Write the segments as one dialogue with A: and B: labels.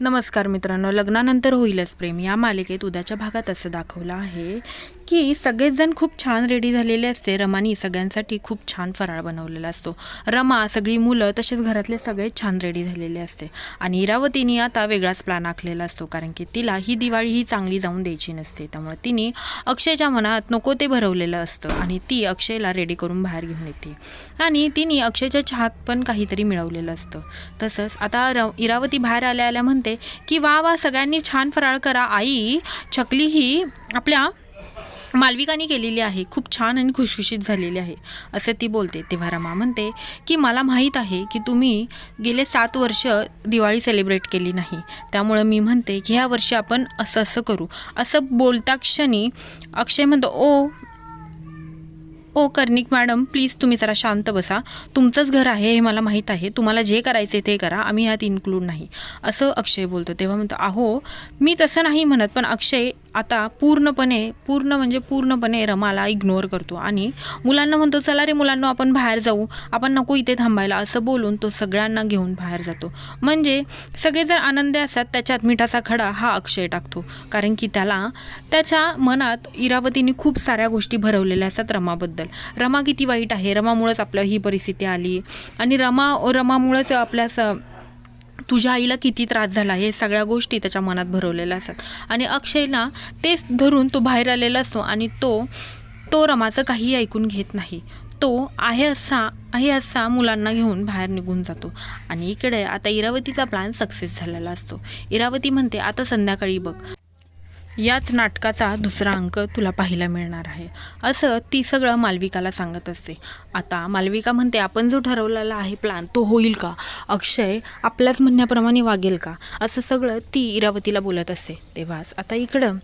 A: नमस्कार मित्रांनो लग्नानंतर होईलच प्रेम. या मालिकेत उद्याच्या भागात असं दाखवलं आहे की सगळेचजण खूप छान रेडी झालेले असते. रमानी सगळ्यांसाठी खूप छान फराळ बनवलेला असतो. रमा सगळी मुलं तसेच घरातले सगळे छान रेडी झालेले असते. आणि इरावतीने आता वेगळाच प्लॅन आखलेला असतो कारण की तिला ही दिवाळी ही चांगली जाऊन द्यायची नसते. त्यामुळे तिने अक्षयच्या मनात नको ते भरवलेलं असतं आणि ती अक्षयला रेडी करून बाहेर घेऊन येते. आणि तिने अक्षयच्या चहात पण काहीतरी मिळवलेलं असतं. तसंच आता र इरावती बाहेर आल्या आल्या म्हणते की वा वा सगळ्यांनी छान फराळ करा आई. चकली ही आपल्या मालविकाने केलेली आहे. खूप छान आणि खुशखुशीत झालेली आहे. असं ती बोलते. तेव्हा रमा म्हणते की मला माहीत आहे की तुम्ही गेले सात वर्ष दिवाळी सेलिब्रेट केली नाही. त्यामुळं मी म्हणते की ह्या वर्षी आपण असं असं करू. असं बोलता क्षणी अक्षय म्हणतो ओ ओ कर्णिक मॅडम प्लीज तुम्ही जरा शांत बसा. तुमचंच घर आहे हे मला माहीत आहे. तुम्हाला जे करायचे ते करा. आम्ही ह्यात इन्क्लूड नाही. असं अक्षय बोलतो. तेव्हा म्हणतो अहो मी तसं नाही म्हणत पण अक्षय आता पूर्णपणे पूर्ण म्हणजे पूर्णपणे रमाला इग्नोर करतो. आणि मुलांना म्हणतो चला रे मुलांना आपण बाहेर जाऊ. आपण नको इथे थांबायला. असं बोलून तो सगळ्यांना घेऊन बाहेर जातो. म्हणजे सगळे जर आनंदी असतात त्याच्यात मिठाचा खडा हा अक्षय टाकतो. कारण की त्याला त्याच्या मनात इरावतीने खूप साऱ्या गोष्टी भरवलेल्या असतात रमाबद्दल. रमा किती वाईट आहे. रमामुळेच आपल्या ही परिस्थिती आली. आणि रमा रमामुळेच आपल्या स तुझ्या आईला किती त्रास झाला? हे सगळ्या गोष्टी त्याच्या मनात भरवलेल्या असतात. आणि अक्षयला तेच धरून तो बाहेर आलेला असतो आणि तो तो रमाचं काही ऐकून घेत नाही. तो आहे असा आहे असा मुलांना घेऊन बाहेर निघून जातो. आणि इकडे आता इरावतीचा प्लॅन सक्सेस झालेला असतो. इरावती म्हणते आता संध्याकाळी बघ. याच नाटकाचा दुसरा अंक तुला पाहायला मिळणार आहे. असं ती सगळं मालविकाला सांगत असते. आता मालविका म्हणते आपण जो ठरवलेला आहे प्लॅन तो होईल का? अक्षय आपल्याच म्हणण्याप्रमाणे वागेल का? असं सगळं ती इरावतीला बोलत असते. तेव्हाच आता इकडं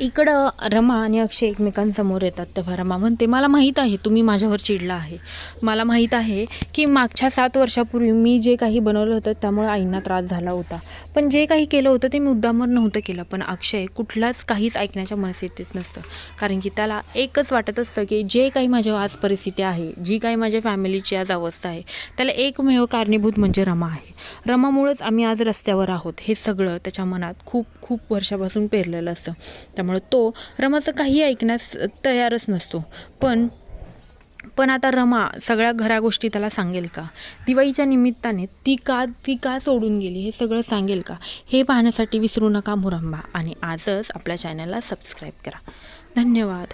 A: इकडं रमा आणि अक्षय एकमेकांसमोर येतात तेव्हा रमा म्हणते मला माहीत आहे तुम्ही माझ्यावर चिडला आहे. मला माहीत आहे की मागच्या सात वर्षापूर्वी मी जे काही बनवलं होतं त्यामुळे आईंना त्रास झाला होता. पण जे काही केलं होतं ते मी मुद्दामवर नव्हतं केलं. पण अक्षय कुठलाच काहीच ऐकण्याच्या मनस्थितीत नसतं. कारण की त्याला एकच वाटत असतं की जे काही माझ्या आज परिस्थिती आहे जी काही माझ्या फॅमिलीची आज अवस्था आहे त्याला एकमेव कारणीभूत म्हणजे रमा आहे. रमामुळंच आम्ही आज रस्त्यावर आहोत. हे सगळं त्याच्या मनात खूप खूप वर्षापासून पेरलेलं असतं. त्यामुळे तो रमाचं काही ऐकण्यास तयारच नसतो. पण पण आता रमा सगळ्या घरा गोष्टी त्याला सांगेल का? दिवाळीच्या निमित्ताने ती का ती का सोडून गेली हे सगळं सांगेल का? हे पाहण्यासाठी विसरू नका मुरंबा. आणि आजच आपल्या चॅनलला सबस्क्राईब करा. धन्यवाद.